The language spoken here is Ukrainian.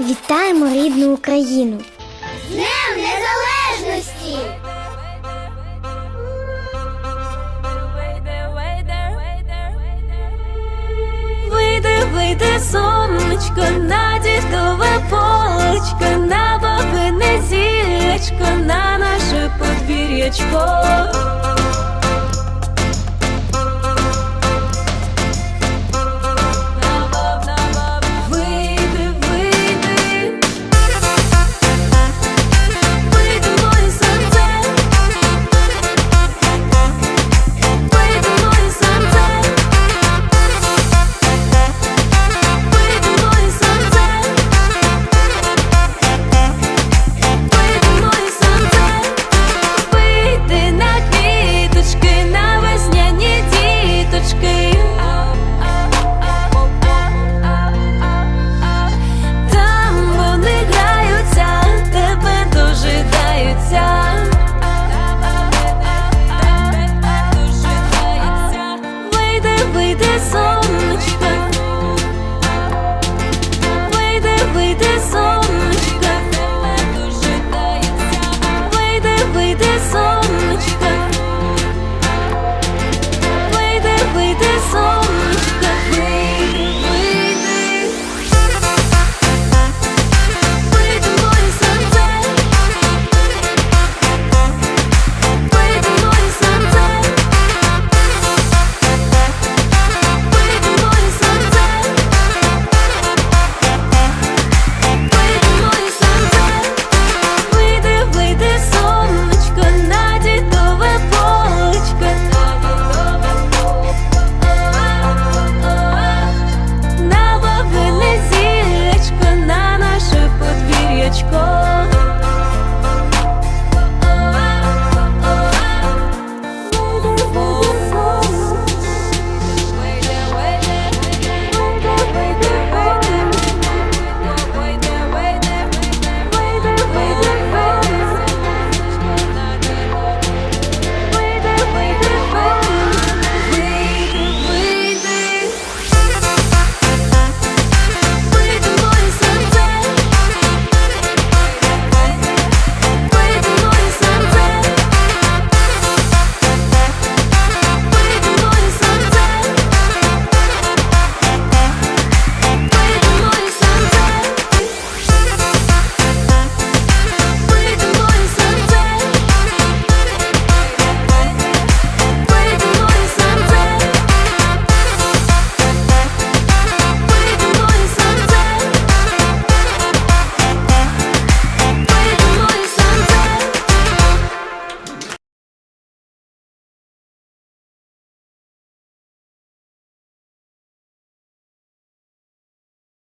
Вітаємо рідну Україну! Днем Незалежності! Вийде, вийде сонечко на дідове полечко, на бабине зілечко, на наше подвір'ячко. Haydi son çıkar.